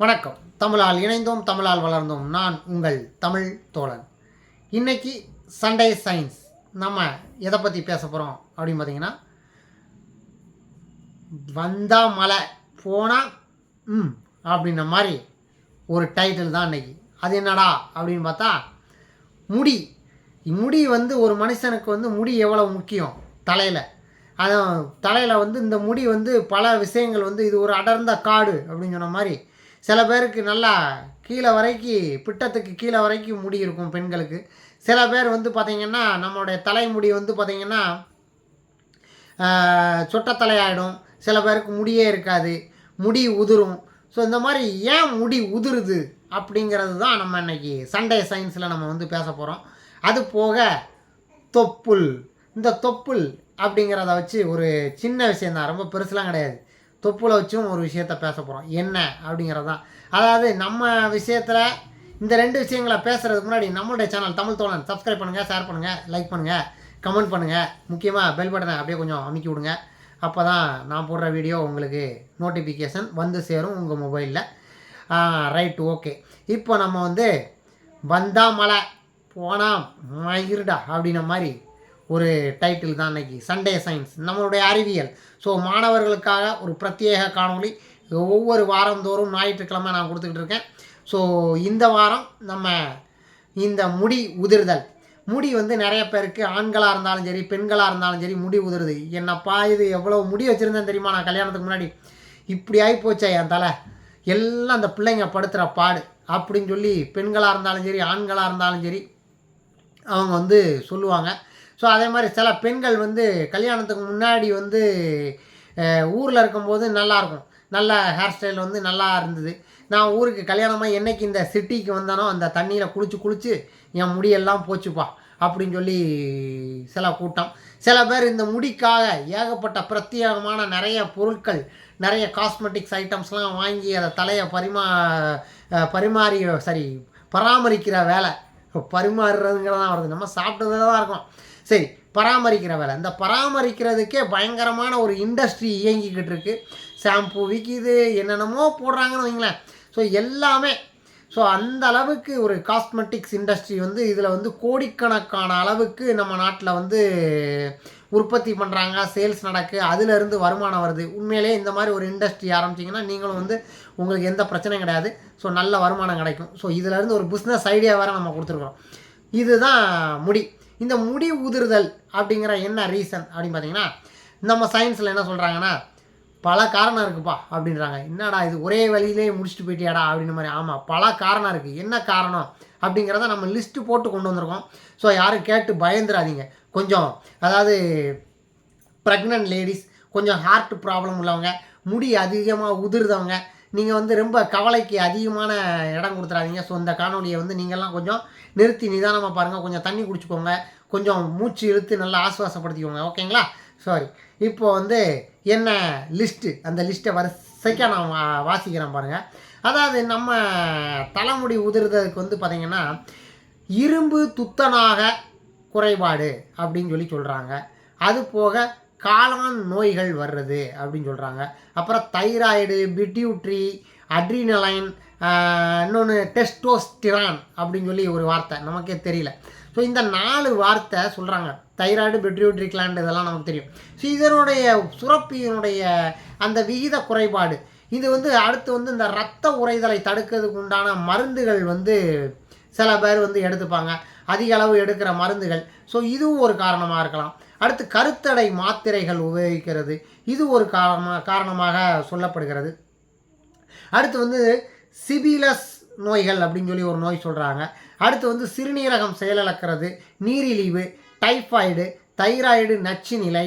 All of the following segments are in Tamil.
வணக்கம். தமிழால் இணைந்தோம் தமிழால் வளர்ந்தோம். நான் உங்கள் தமிழ் தோழன். இன்னைக்கு சண்டே சயின்ஸ் நம்ம எதை பற்றி பேச போகிறோம் அப்படின்னு பார்த்தீங்கன்னா வந்தால் மலை போனால் ம் அப்படின்ன மாதிரி ஒரு டைட்டில் தான் இன்றைக்கி அது என்னடா அப்படின்னு பார்த்தா முடி. முடி வந்து ஒரு மனுஷனுக்கு வந்து முடி எவ்வளோ முக்கியம்? தலையில். அதான் தலையில் வந்து இந்த முடி வந்து பல விஷயங்கள் வந்து இது ஒரு அடர்ந்த காடு அப்படின்னு சொன்ன மாதிரி சில பேருக்கு நல்லா கீழே வரைக்கும் பிட்டத்துக்கு கீழே வரைக்கும் முடி இருக்கும் பெண்களுக்கு. சில பேர் வந்து பார்த்திங்கன்னா நம்மளுடைய தலைமுடி வந்து பார்த்திங்கன்னா சொட்டத்தலையாயிடும். சில பேருக்கு முடியே இருக்காது. முடி உதிரும். ஸோ இந்த மாதிரி ஏன் முடி உதிருது அப்படிங்கிறது தான் நம்ம இன்னைக்கு சண்டே சயின்ஸில் நம்ம வந்து பேச போகிறோம் அது போக தொப்புள். இந்த தொப்புள் அப்படிங்கிறத வச்சு ஒரு சின்ன விஷயந்தான் ரொம்ப பெருசுலாம் கிடையாது. தொப்புளை வச்சும் ஒரு விஷயத்த பேச போகிறோம் என்ன? அப்படிங்கிறது தான் அதாவது நம்ம விஷயத்தில் இந்த ரெண்டு விஷயங்களை பேசுகிறதுக்கு முன்னாடி நம்மளுடைய சேனல் தமிழ் தோழன் சப்ஸ்கிரைப் பண்ணுங்கள் ஷேர் பண்ணுங்கள் லைக் பண்ணுங்கள் கமெண்ட் பண்ணுங்கள் முக்கியமாக பெல் பட்டனை அப்படியே கொஞ்சம் அமைக்கி விடுங்க. அப்போ தான் நான் போடுற வீடியோ உங்களுக்கு நோட்டிஃபிகேஷன் வந்து சேரும் உங்கள் மொபைலில் ரைட் ஓகே இப்போ நம்ம வந்து வந்தா மலை போனால் மயிருடா அப்படின்ன மாதிரி ஒரு டைட்டில் தான் இன்னைக்கு. சண்டே சயின்ஸ் நம்மளுடைய அறிவியல். ஸோ மாணவர்களுக்காக ஒரு பிரத்யேக காணொளி. ஒவ்வொரு வாரந்தோறும் ஞாயிற்றுக்கிழமை நான் கொடுத்துக்கிட்டு இருக்கேன். ஸோ இந்த வாரம் நம்ம இந்த முடி உதிர்தல். முடி வந்து நிறைய பேருக்கு ஆண்களாக இருந்தாலும் சரி பெண்களாக இருந்தாலும் சரி முடி உதிருது. என்னப்பா இது? எவ்வளோ முடி வச்சுருந்தேன் தெரியுமா? நான் கல்யாணத்துக்கு முன்னாடி. இப்படி ஆகி போச்சே என் தலை. எல்லாம் அந்த பிள்ளைங்க படுத்துகிற பாடு. அப்படின்னு சொல்லி பெண்களாக இருந்தாலும் சரி ஆண்களாக இருந்தாலும் சரி அவங்க வந்து சொல்லுவாங்க. ஸோ அதே மாதிரி சில பெண்கள் வந்து கல்யாணத்துக்கு முன்னாடி வந்து ஊரில் இருக்கும்போது நல்லாயிருக்கும் நல்ல ஹேர் ஸ்டைல் வந்து நல்லா இருந்தது. நான் ஊருக்கு கல்யாணமாக என்னைக்கு இந்த சிட்டிக்கு வந்தானோ அந்த தண்ணியில் குளிச்சு குளிச்சு என் முடியெல்லாம் போச்சுப்பா அப்படின்னு சொல்லி சில கூட்டம். சில பேர் இந்த முடிக்காக ஏகப்பட்ட பிரத்யேகமான நிறைய பொருட்கள் நிறைய காஸ்மெட்டிக்ஸ் ஐட்டம்ஸ்லாம் வாங்கி அதை தலையை பரிமா பரிமாறி சரி பராமரிக்கிற வேலை. பரிமாறுறதுங்கிறதான் வருது. நம்ம சாப்பிட்டதில் தான் இருக்கும். சரி பராமரிக்கிற வேலை. இந்த பராமரிக்கிறதுக்கே பயங்கரமான ஒரு இண்டஸ்ட்ரி இயங்கிக்கிட்டு இருக்குது ஷாம்பு விற்கிது என்னென்னமோ போடுறாங்கன்னு வைங்களேன். ஸோ எல்லாமே. ஸோ அந்த அளவுக்கு ஒரு காஸ்மெட்டிக்ஸ் இண்டஸ்ட்ரி வந்து இதில் வந்து கோடிக்கணக்கான அளவுக்கு நம்ம நாட்டில் வந்து உற்பத்தி பண்ணுறாங்க சேல்ஸ் நடக்கு அதிலிருந்து வருமானம் வருது. உண்மையிலேயே இந்த மாதிரி ஒரு இண்டஸ்ட்ரி ஆரம்பிச்சிங்கன்னா நீங்களும் வந்து உங்களுக்கு எந்த பிரச்சனையும் கிடையாது. ஸோ நல்ல வருமானம் கிடைக்கும். ஸோ இதிலேருந்து ஒரு பிஸ்னஸ் ஐடியா வேறு நம்ம கொடுத்துருக்குறோம் இதுதான் முடி. இந்த முடி உதிர்தல் அப்படிங்கிற என்ன ரீசன் அப்படின்னு பார்த்தீங்கன்னா நம்ம சயின்ஸில் என்ன சொல்கிறாங்கன்னா பல காரணம் இருக்குப்பா அப்படின்றாங்க. என்னடா இது ஒரே வழியிலே முடிச்சுட்டு போயிட்டியாடா அப்படின்ற மாதிரி. ஆமாம் பல காரணம் இருக்குது என்ன காரணம்? அப்படிங்கிறத நம்ம லிஸ்ட்டு போட்டு கொண்டு வந்திருக்கோம். ஸோ யாரும் கேட்டு பயந்துடாதீங்க கொஞ்சம் அதாவது ப்ரெக்னென்ட் லேடிஸ் கொஞ்சம் ஹார்ட் ப்ராப்ளம் உள்ளவங்க முடி அதிகமாக உதிர்ந்தவங்க நீங்கள் வந்து ரொம்ப கவலைக்கு அதிகமான இடம் கொடுத்துறாதீங்க. ஸோ இந்த காணொலியை வந்து நீங்கள்லாம் கொஞ்சம் நிறுத்தி நிதானமாக பாருங்கள் கொஞ்சம் தண்ணி குடிச்சுக்கோங்க கொஞ்சம் மூச்சு இழுத்து நல்லா ஆசுவாசப்படுத்திக்கோங்க ஓகேங்களா சாரி இப்போ வந்து என்ன லிஸ்ட்டு அந்த லிஸ்ட்டை செக்கா நான் வா வாசிக்கிறேன் பாருங்கள் அதாவது நம்ம தலைமுடி உதிர்றதுக்கு வந்து பார்த்திங்கன்னா இரும்பு துத்தனாக குறைபாடு அப்படின்னு சொல்லி சொல்கிறாங்க அது போக காளான் நோய்கள் வர்றது அப்படின்னு சொல்கிறாங்க அப்புறம் தைராய்டு பிட்யூட்ரி அட்ரினலைன் இன்னொன்று டெஸ்டோஸ்டிரான் அப்படின்னு சொல்லி ஒரு வார்த்தை. நமக்கே தெரியல. ஸோ இந்த நாலு வார்த்தை சொல்கிறாங்க தைராய்டு பெட்ரியூட்ரி கிளாண்ட் இதெல்லாம் நமக்கு தெரியும். ஸோ இதனுடைய சுரப்பியினுடைய அந்த விகித குறைபாடு. இது வந்து அடுத்து வந்து இந்த ரத்த உறைதலை தடுக்கிறதுக்கு உண்டான மருந்துகள் வந்து சில பேர் வந்து எடுத்துப்பாங்க. அதிக அளவு எடுக்கிற மருந்துகள். ஸோ இதுவும் ஒரு காரணமாக இருக்கலாம். அடுத்து கருத்தடை மாத்திரைகள் உபயோகிக்கிறது. இது ஒரு காரணமாக காரணமாக சொல்லப்படுகிறது. அடுத்து வந்து சிபிலஸ் நோய்கள் அப்படின்னு சொல்லி ஒரு நோய் சொல்கிறாங்க அடுத்து வந்து சிறுநீரகம் செயலிழக்கிறது நீரிழிவு டைஃபாய்டு தைராய்டு நச்சு நிலை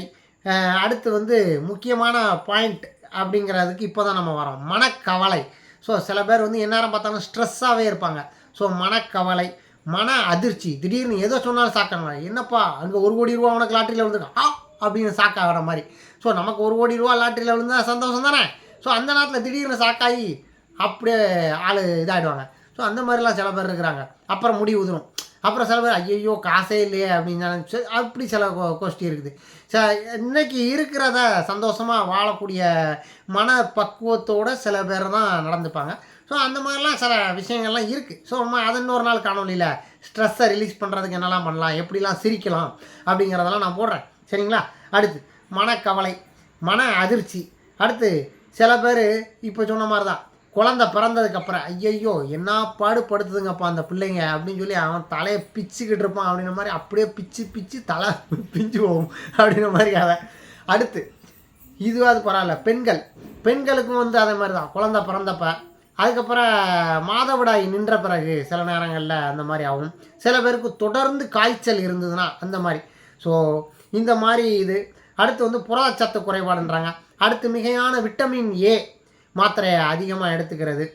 அடுத்து வந்து முக்கியமான பாயிண்ட் அப்படிங்கிறதுக்கு இப்போ தான் நம்ம வரோம். மனக்கவலை. ஸோ சில பேர் வந்து எந்நேரம் பார்த்தாலும் ஸ்ட்ரெஸ்ஸாகவே இருப்பாங்க. ஸோ மனக்கவலை மன அதிர்ச்சி. திடீர்னு எதோ சொன்னாலும் சாக்காங்க என்னப்பா அங்கே ஒரு கோடி ரூபா உனக்கு லாட்டரியில் விழுந்துருக்கா? ஆ அப்படின்னு சாக்காகிற மாதிரி. ஸோ நமக்கு ஒரு கோடி ரூபா லாட்டரியில் விழுந்தா சந்தோஷம் தானே? ஸோ அந்த நேரத்தில் திடீர்னு சாக்காகி அப்படியே ஆள் இதாகிடுவாங்க ஸோ அந்த மாதிரிலாம் சில பேர் இருக்கிறாங்க. அப்புறம் முடி உதிரும். அப்புறம் சில பேர் ஐயோ காசே இல்லையே அப்படின்னு அப்படி சில கோஷ்டி இருக்குது. ச இன்றைக்கி இருக்கிறத சந்தோஷமாக வாழக்கூடிய மன பக்குவத்தோடு சில பேர் தான் நடந்துப்பாங்க. ஸோ அந்த மாதிரிலாம் சில விஷயங்கள்லாம் இருக்குது ஸோ நம்ம அது இன்னொரு நாள் காணொலியில் ஸ்ட்ரெஸ்ஸை ரிலீஸ் பண்ணுறதுக்கு என்னெல்லாம் பண்ணலாம் எப்படிலாம் சிரிக்கலாம் அப்படிங்கிறதெல்லாம் நான் போடுறேன். சரிங்களா? அடுத்து மனக்கவலை மன அதிர்ச்சி. அடுத்து சில பேர் இப்போ சொன்ன மாதிரி தான் குழந்த பிறந்ததுக்கப்புறம் ஐயையோ என்ன பாடு படுத்துதுங்கப்பா அந்த பிள்ளைங்க அப்படின்னு சொல்லி அவன் தலையை பிச்சுக்கிட்டு இருப்பான் அப்படின்ற மாதிரி அப்படியே பிச்சு பிச்சு தலை பிஞ்சு போகும் அப்படின்ற மாதிரி கதை அடுத்து இதுவாது பரவாயில்ல பெண்கள். பெண்களுக்கும் வந்து அதே மாதிரி தான் குழந்த பிறந்தப்ப அதுக்கப்புறம் மாதவிடாய் நின்ற பிறகு சில நேரங்களில் அந்த மாதிரி ஆகும். சில பேருக்கு தொடர்ந்து காய்ச்சல் இருந்ததுன்னா அந்த மாதிரி. ஸோ இந்த மாதிரி இது. அடுத்து வந்து புரதச்சத்து குறைபாடுன்றாங்க. அடுத்து மிகையான விட்டமின் ஏ மாத்திரையை அதிகமாக எடுத்துக்கிறது.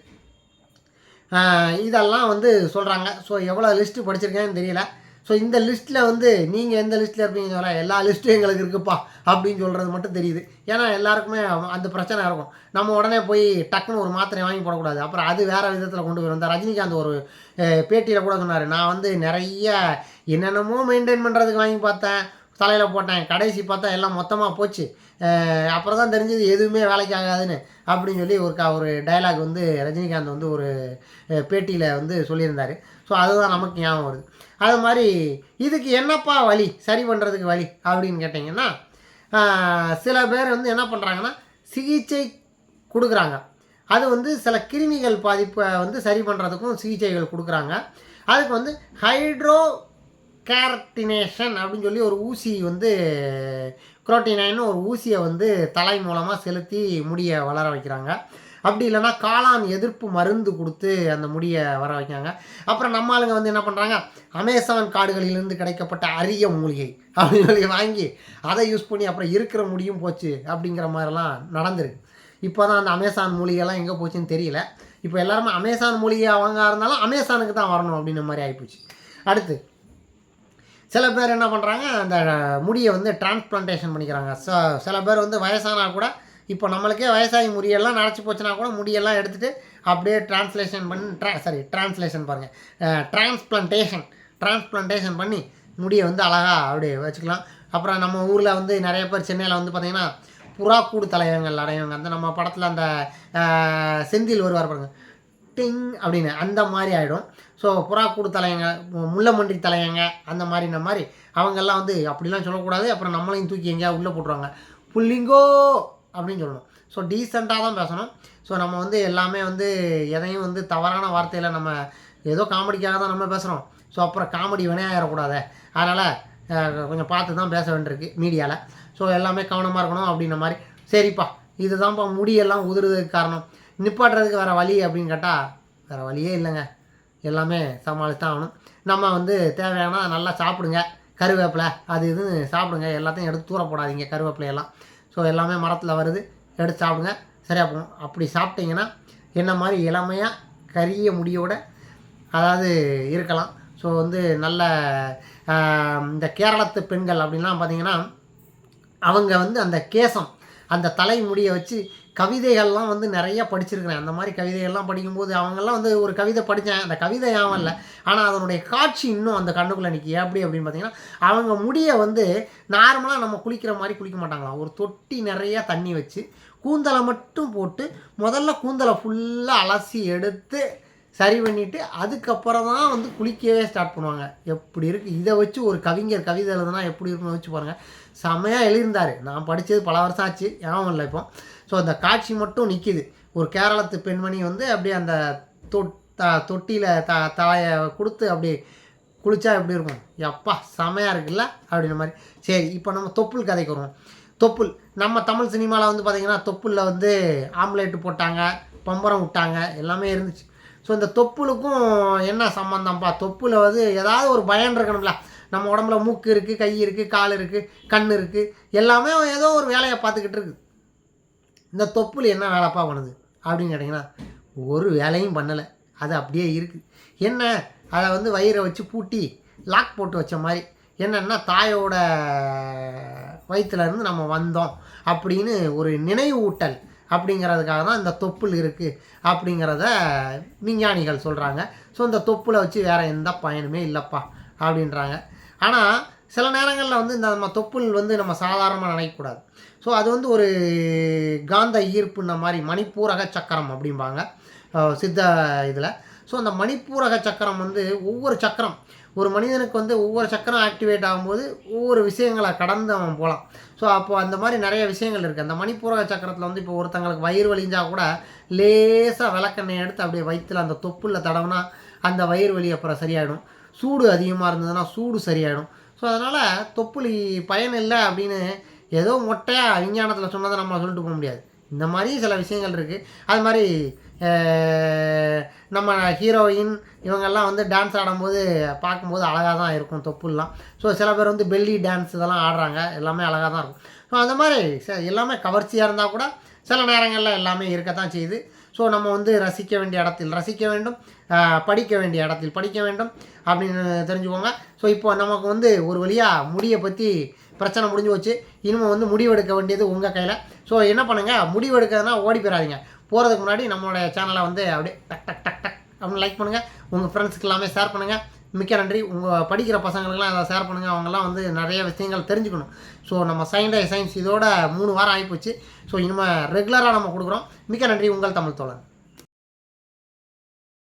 இதெல்லாம் வந்து சொல்கிறாங்க ஸோ எவ்வளோ லிஸ்ட்டு படிச்சிருக்கேன்னு தெரியல. ஸோ இந்த லிஸ்ட்டில் வந்து நீங்கள் எந்த லிஸ்ட்டில் இருப்பீங்கன்னு சொல்ல எல்லா லிஸ்ட்டும் எங்களுக்கு இருக்குப்பா அப்படின்னு சொல்கிறது மட்டும் தெரியுது. ஏன்னா எல்லாருக்குமே அந்த பிரச்சனை இருக்கும். நம்ம உடனே போய் டக்குன்னு ஒரு மாத்திரை வாங்கி போடக்கூடாது. அப்புறம் அது வேறு விதத்தில் கொண்டு வரும். இந்த ரஜினிகாந்த் ஒரு பேட்டியில் கூட சொன்னார் நான் வந்து நிறைய என்னென்னமோ மெயின்டைன் பண்ணுறதுக்கு வாங்கி பார்த்தேன். தலையில் போட்டேன். கடைசி பார்த்தா எல்லாம் மொத்தமாக போச்சு. அப்புறம் தான் தெரிஞ்சது எதுவுமே வேலைக்கு ஆகாதுன்னு அப்படின்னு சொல்லி ஒரு க ஒரு டயலாக் வந்து ரஜினிகாந்த் வந்து ஒரு பேட்டியில் வந்து சொல்லியிருந்தார். ஸோ அதுதான் நமக்கு ஞாபகம் வருது. அது மாதிரி இதுக்கு என்னப்பா வழி? சரி பண்ணுறதுக்கு வழி? அப்படின்னு கேட்டிங்கன்னா சில பேர் வந்து என்ன பண்ணுறாங்கன்னா சிகிச்சை கொடுக்குறாங்க. அது வந்து சில கிருமிகள் பாதிப்பை வந்து சரி பண்ணுறதுக்கும் சிகிச்சைகள் கொடுக்குறாங்க. அதுக்கு வந்து ஹைட்ரோ கேரட்டினேஷன் அப்படின்னு சொல்லி ஒரு ஊசி வந்து குரோட்டினைன்னு ஒரு ஊசியை வந்து தலை மூலமாக செலுத்தி முடியை வளர வைக்கிறாங்க. அப்படி இல்லைன்னா காளான் எதிர்ப்பு மருந்து கொடுத்து அந்த முடியை வர வைக்கிறாங்க. அப்புறம் நம்ம ஆளுங்க வந்து என்ன பண்ணுறாங்க அமேசான் காடுகளிலிருந்து கிடைக்கப்பட்ட அரிய மூலிகை அப்படின்னு சொல்லி வாங்கி அதை யூஸ் பண்ணி அப்புறம் இருக்கிற முடியும் போச்சு அப்படிங்கிற மாதிரிலாம் நடந்திருக்கு. இப்போ தான் அந்த அமேசான் மூலிகைலாம் எங்கே போச்சுன்னு தெரியல. இப்போ எல்லாருமே அமேசான் மூலிகை அவங்க இருந்தாலும் அமேசானுக்கு தான் வரணும் அப்படின்ற மாதிரி ஆகிப்போச்சு அடுத்து சில பேர் என்ன பண்ணுறாங்க அந்த முடியை வந்து டிரான்ஸ்பிளான்டேஷன் பண்ணிக்கிறாங்க. ஸோ சில பேர் வந்து வயசானா கூட இப்போ நம்மளுக்கே வயசாகி முடியெல்லாம் நடச்சி போச்சுன்னா கூட முடியெல்லாம் எடுத்துகிட்டு அப்படியே டிரான்ஸ்லேஷன் பண்ணி ட்ரா சாரி டிரான்ஸ்லேஷன் பாருங்கள் டிரான்ஸ்பிளான்டேஷன் டிரான்ஸ்பிளான்டேஷன் பண்ணி முடியை வந்து அழகாக அப்படியே வச்சுக்கலாம். அப்புறம் நம்ம ஊரில் வந்து நிறைய பேர் சென்னையில் வந்து பார்த்திங்கன்னா புறாக்கூடு தலைவங்கள் அடையவங்க அந்த நம்ம படத்தில் அந்த செந்தில் வருவார் பாருங்கள் டிங் அப்படின்னு அந்த மாதிரி ஆகிடும் ஸோ புறாக்கூடு தலையங்க முள்ளமன்றி தலையங்க அந்த மாதிரின மாதிரி. அவங்கெல்லாம் வந்து அப்படிலாம் சொல்லக்கூடாது. அப்புறம் நம்மளையும் தூக்கி எங்கேயா உள்ளே போட்டுருவாங்க. புள்ளிங்கோ! அப்படின்னு சொல்லணும். ஸோ டீசெண்டாக தான் பேசணும். ஸோ நம்ம வந்து எல்லாமே வந்து எதையும் வந்து தவறான வார்த்தையில் நம்ம ஏதோ காமெடிக்காக தான் நம்ம பேசுகிறோம் ஸோ அப்புறம் காமெடி வினையாயிடக்கூடாது அதனால் கொஞ்சம் பார்த்து தான் பேச வேண்டியிருக்கு மீடியாவில் ஸோ எல்லாமே கவனமாக இருக்கணும் அப்படின்ற மாதிரி. சரிப்பா இதுதான்ப்பா முடியெல்லாம் உதிர்றதுக்கு காரணம். நிப்பாட்டுறதுக்கு வேறு வழி அப்படின்னு கேட்டால் வேறு வழியே இல்லைங்க. எல்லாமே சமாளித்து தான் ஆகணும். நம்ம வந்து தேவையான நல்லா சாப்பிடுங்க. கருவேப்பிலை அது இது சாப்பிடுங்க. எல்லாத்தையும் எடுத்து தூர போடாதீங்க கருவேப்பிலையெல்லாம் ஸோ எல்லாமே மரத்தில் வருது. எடுத்து சாப்பிடுங்க. சரியாக போகும். அப்படி சாப்பிட்டீங்கன்னா என்ன மாதிரி இளமையாக கரிய முடியோட அதாவது இருக்கலாம். ஸோ வந்து நல்ல இந்த கேரளத்து பெண்கள் அப்படின்லாம் பார்த்தீங்கன்னா அவங்க வந்து அந்த கேசம் அந்த தலைமுடியை வச்சு கவிதைகள்லாம் வந்து நிறைய படிச்சிருக்கிறேன். அந்த மாதிரி கவிதைகள்லாம் படிக்கும்போது அவங்கெல்லாம் வந்து ஒரு கவிதை படித்தேன். அந்த கவிதை ஞாபகம் இல்லை. ஆனால் அதனுடைய காட்சி இன்னும் அந்த கண்ணுக்குள்ளே நிற்கி எப்படி அப்படின்னு பார்த்தீங்கன்னா அவங்க முடியை வந்து நார்மலாக நம்ம குளிக்கிற மாதிரி குளிக்க மாட்டாங்களாம். ஒரு தொட்டி நிறைய தண்ணி வச்சு கூந்தலை மட்டும் போட்டு முதல்ல கூந்தலை ஃபுல்லாக அலசி எடுத்து சரி பண்ணிவிட்டு அதுக்கப்புறம் தான் வந்து குளிக்கவே ஸ்டார்ட் பண்ணுவாங்க. எப்படி இருக்குது இதை வச்சு ஒரு கவிஞர் கவிதை எழுதுனா எப்படி இருக்குன்னு வச்சு பாருங்கள் செம்மையாக எழுதியிருந்தார். நான் படித்தது பல வருஷம் ஆச்சு. ஞாபகம் இல்லை இப்போ. ஸோ அந்த காட்சி மட்டும் நிற்கிது ஒரு கேரளத்து பெண்மணி வந்து அப்படியே அந்த தொட் த தொட்டியில் த தலையை கொடுத்து அப்படியே குளிச்சா எப்படி இருக்கும்? எப்பா செமையாக இருக்குல்ல? அப்படின்ற மாதிரி. சரி இப்போ நம்ம தொப்புள் கதைக்கு வருவோம். தொப்புள். நம்ம தமிழ் சினிமாவில் வந்து பார்த்திங்கன்னா தொப்புளில் வந்து ஆம்லேட்டு போட்டாங்க பம்பரம் விட்டாங்க எல்லாமே இருந்துச்சு. ஸோ இந்த தொப்புளுக்கும் என்ன சம்மந்தம்ப்பா தொப்புளில் வந்து ஏதாவது ஒரு பயன் இருக்கணும்ல. நம்ம உடம்புல மூக்கு இருக்குது கை இருக்குது கால் இருக்குது கண் இருக்குது எல்லாமே ஏதோ ஒரு வேலையை பார்த்துக்கிட்டு இருக்குது இந்த தொப்புள் என்ன வேலைப்பா பண்ணுது? அப்படின்னு கேட்டிங்கன்னா ஒரு வேலையும் பண்ணலை. அது அப்படியே இருக்குது என்ன? அதை வந்து வயிறை வச்சு பூட்டி லாக் போட்டு வச்ச மாதிரி. என்னென்னா தாயோட வயிற்றுலேருந்து நம்ம வந்தோம் அப்படின்னு ஒரு நினைவூட்டல் அப்படிங்கிறதுக்காக தான் இந்த தொப்புள் இருக்குது அப்படிங்கிறத விஞ்ஞானிகள் சொல்கிறாங்க ஸோ இந்த தொப்புளை வச்சு வேறு எந்த பயனுமே இல்லைப்பா அப்படின்றாங்க. ஆனால் சில நேரங்களில் வந்து இந்த நம்ம தொப்புள் வந்து நம்ம சாதாரணமாக நினைக்கக்கூடாது. ஸோ அது வந்து ஒரு காந்த ஈர்ப்புன்ன மாதிரி மணிப்பூரக சக்கரம் அப்படிம்பாங்க. சித்த இதில். ஸோ அந்த மணிப்பூரக சக்கரம் வந்து ஒவ்வொரு சக்கரம் ஒரு மனிதனுக்கு வந்து ஒவ்வொரு சக்கரம் ஆக்டிவேட் ஆகும்போது ஒவ்வொரு விஷயங்களை கடந்து அவன் போகலாம் ஸோ அப்போ அந்த மாதிரி நிறைய விஷயங்கள் இருக்குது அந்த மணிப்பூரக சக்கரத்தில் வந்து இப்போ ஒருத்தங்களுக்கு வயிறு வலிஞ்சால் கூட லேசாக விளக்கெண்ணெய் எடுத்து அப்படியே வயிற்றில் அந்த தொப்புளில் தடவுனா அந்த வயிறு வலி அப்புறம் சரியாயிடும். சூடு அதிகமாக இருந்ததுன்னா சூடு சரியாயிடும். ஸோ அதனால் தொப்புளி பயன் இல்லை அப்படின்னு ஏதோ மொட்டையாக விஞ்ஞானத்தில் சொன்னதை நம்ம சொல்லிட்டு போக முடியாது. இந்த மாதிரி சில விஷயங்கள் இருக்குது அது மாதிரி நம்ம ஹீரோயின் இவங்கெல்லாம் வந்து டான்ஸ் ஆடும்போது பார்க்கும்போது அழகாக தான் இருக்கும் தொப்புல்லாம் ஸோ சில பேர் வந்து பெல்லி டான்ஸ் இதெல்லாம் ஆடுறாங்க. எல்லாமே அழகாக தான் இருக்கும். ஸோ அந்த மாதிரி ச- எல்லாமே கவர்ச்சியாக இருந்தால் கூட சில நேரங்களில் எல்லாமே இருக்க தான் செய்யுது. ஸோ நம்ம வந்து ரசிக்க வேண்டிய இடத்தில் ரசிக்க வேண்டும் படிக்க வேண்டிய இடத்தில் படிக்க வேண்டும் அப்படின்னு தெரிஞ்சுக்கோங்க. ஸோ இப்போ நமக்கு வந்து ஒரு வழியாக முடியை பற்றி பிரச்சனை முடிஞ்சு வச்சு இனிமேல் வந்து முடிவெடுக்க வேண்டியது உங்கள் கையில். ஸோ என்ன பண்ணுங்கள் முடிவெடுக்கிறதுனா ஓடி போயிடாதீங்க போகிறதுக்கு முன்னாடி நம்மளுடைய சேனலை வந்து அப்படியே டக் டக் டக் டக் அப்படின்னு லைக் பண்ணுங்கள் உங்கள் ஃப்ரெண்ட்ஸ்க்கு எல்லாமே ஷேர் பண்ணுங்கள் மிக்க நன்றி. உங்கள் படிக்கிற பசங்களுக்கெல்லாம் அதை ஷேர் பண்ணுங்கள் அவங்கெல்லாம் வந்து நிறைய விஷயங்கள் தெரிஞ்சுக்கணும். ஸோ நம்ம சயின்ஸ் சயின்ஸ் இதோட மூணு வாரம் ஆகிப்போச்சு ஸோ இனிமேல் ரெகுலராக நம்ம கொடுக்குறோம். மிக்க நன்றி. உங்கள் தமிழ் தோழன்